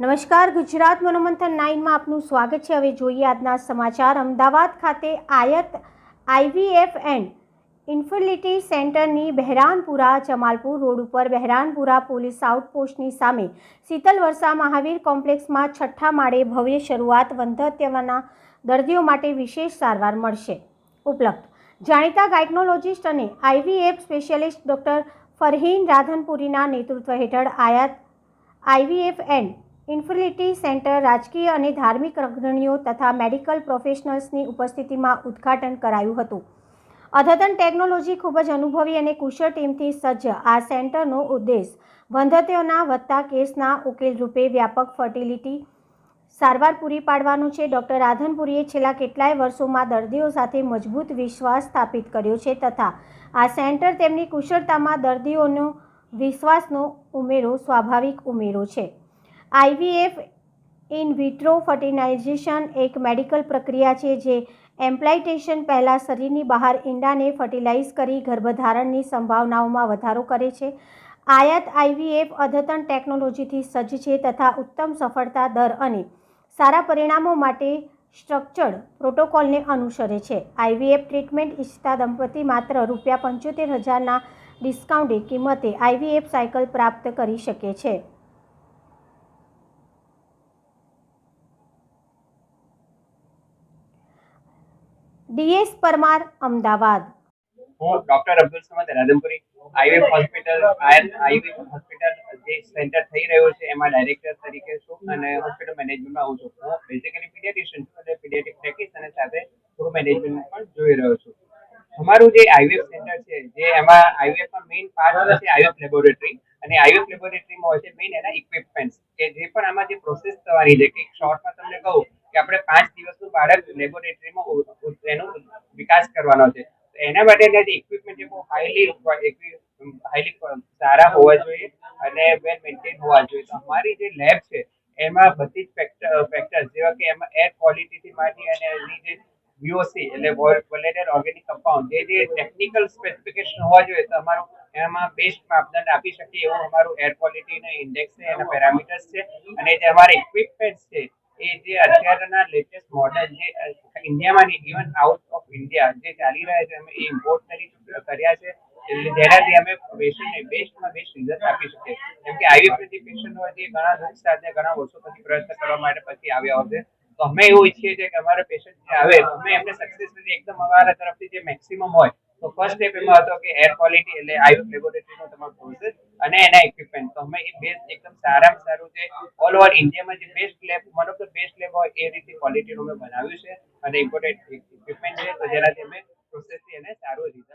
નમસ્કાર, ગુજરાત મનોમંથન નાઇનમાં આપનું સ્વાગત છે. હવે જોઈએ આજના સમાચાર. અમદાવાદ ખાતે આયત આઈવીએફ એન્ડ ઇન્ફર્ટિલિટી સેન્ટરની બહેરાનપુરા, જમાલપુર રોડ ઉપર બહેરાનપુરા પોલીસ આઉટપોસ્ટની સામે શીતલ વર્ષા મહાવીર કોમ્પ્લેક્સમાં છઠ્ઠા માળે ભવ્ય શરૂઆત વંધત્યવાના દર્દીઓ માટે વિશેષ સારવાર મળશે ઉપલબ્ધ. જાણીતા ગાયકનોલોજિસ્ટ અને આઈવીએફ સ્પેશિયાલિસ્ટ ડૉક્ટર ફરહીન રાધનપુરીના નેતૃત્વ હેઠળ આયાત આઈવીએફ એન્ડ ઇન્ફર્ટિલિટી સેન્ટર રાજકીય અને ધાર્મિક અગ્રણીઓ તથા મેડિકલ પ્રોફેશનલ્સની ઉપસ્થિતિમાં ઉદ્ઘાટન કરાયું હતું. અદ્યતન ટેકનોલોજી ખૂબ જ અનુભવી અને કુશળ ટીમથી સજ્જ આ સેન્ટરનો ઉદ્દેશ વંધત્યોના વધતા કેસના ઉકેલ રૂપે વ્યાપક ફર્ટિલિટી સારવાર પૂરી પાડવાનું છે. ડૉક્ટર રાધનપુરીએ છેલ્લા કેટલાય વર્ષોમાં દર્દીઓ સાથે મજબૂત વિશ્વાસ સ્થાપિત કર્યો છે તથા આ સેન્ટર તેમની કુશળતામાં દર્દીઓનો વિશ્વાસનો ઉમેરો, સ્વાભાવિક ઉમેરો છે. આઈવીએફ ઇન વિટ્રો ફર્ટિલાઇઝેશન એક મેડિકલ પ્રક્રિયા છે જે એમ્પ્લાઇટેશન પહેલાં શરીરની બહાર ઈંડાને ફર્ટિલાઇઝ કરી ગર્ભધારણની સંભાવનાઓમાં વધારો કરે છે. આયાત આઈવીએફ અદ્યતન ટેકનોલોજીથી સજ્જ છે તથા ઉત્તમ સફળતા દર અને સારા પરિણામો માટે સ્ટ્રક્ચર્ડ પ્રોટોકોલને અનુસરે છે. આઈવીએફ ટ્રીટમેન્ટ ઇચ્છતા દંપતી માત્ર રૂપિયા પંચોતેર હજારના ડિસ્કાઉન્ટે કિંમતે આઈવીએફ સાયકલ પ્રાપ્ત કરી શકે છે. DS Parmar, Ahmedabad. Doctor Abdul Samad Radhanpuri IVF hospital IVF hospital જે સેન્ટર થઈ રહ્યો છે, એમાં ડાયરેક્ટર તરીકે છું અને હોસ્પિટલ મેનેજમેન્ટમાં આવું છું. હું બેઝિકલી પીડિયાટ્રિશિયન છું અને પીડિયાટ્રિક પ્રેક્ટિસ અને સાથે થોડું મેનેજમેન્ટ પણ જોઈ રહ્યો છું. અમારું જે આઈવીએફ સેન્ટર છે, જે એમાં આઈવીએફમાં મેઇન પાર્ટ છે આઈવીએફ લેબોરેટરી અને આઈવીએફ લેબોરેટરીમાં હોય છે મેઇન એના ઇક્વિપમેન્ટ્સ કે જે પણ આમાં જે પ્રોસેસ થવાની છે. કે શોર્ટમાં તમને કહું કે આપણે પાંચ દિવસનું બાળક લેબોરેટરીમાં એનો વિકાસ કરવાનો છે. એના માટેના જે ઇક્વિપમેન્ટ છે, બહુ હાઈલી હાઈલી સારા હોવા જોઈએ અને વેલ મેન્ટેન હોવા જોઈએ. તો અમારી જે લેબ છે, એમાં બધી જ ફેક્ટર ફેક્ટર્સ જેવા કે એમાં એર ક્વોલિટીથી માંડી અને એની જે VOC એટલે વોલેટર ઓર્ગેનિક કમ્પાઉન્ડ જે જે ટેકનિકલ સ્પેસિફિકેશન હોવા જોઈએ, તો અમારું એમાં બેસ્ટ માપદંડ આપી શકીએ એવું અમારું એર ક્વોલિટીનો ઇન્ડેક્સ છે, એના પેરામીટર્સ છે. અને જે અમારા ઇક્વિપમેન્ટ્સ છે એ જે અત્યારના લેટેસ્ટ મોડેલ જે ઇન્ડિયામાં નહીં ઇવન આઉટ ઓફ ઇન્ડિયા જે ચાલી રહ્યા છે, અમે એ ઇમ્પોર્ટ કરી, કર્યા છે. એટલે જેનાથી અમે પેશન્ટને બેસ્ટમાં બેસ્ટ રિઝલ્ટ આપી શકીએ કેમ કે આઈવી જે પેશન્ટ હોય છે ઘણા દુઃખ સાથે, ઘણા વર્ષો પછી પ્રયત્ન કરવા માટે પછી આવ્યા છે. તો અમે એવું ઈચ્છીએ છીએ કે અમારા પેશન્ટ જે આવે અમે એમને સક્સેસફુલી એકદમ અમારા તરફથી જે મેક્સિમમ હોય તો ફર્સ્ટ સ્ટેપ એમાં હતો કે એર ક્વોલિટી એટલે આઈવી લેબોરેટરીનો તમારો પ્રોસેસ અને એના ઇક્વિપમેન્ટ તો અમે એ બેસ્ટ એકદમ સારામાં સારું છે. ઓલ ઓવર ઇન્ડિયામાં જે best lab one of the best lab હોય એ રીતે ક્વોલિટીનું અમે બનાવ્યું છે અને ઇમ્પોર્ટેન્ટ ઇક્વિપમેન્ટ છે. તો જેનાથી અમે પ્રોસેસથી એને સારું રીતે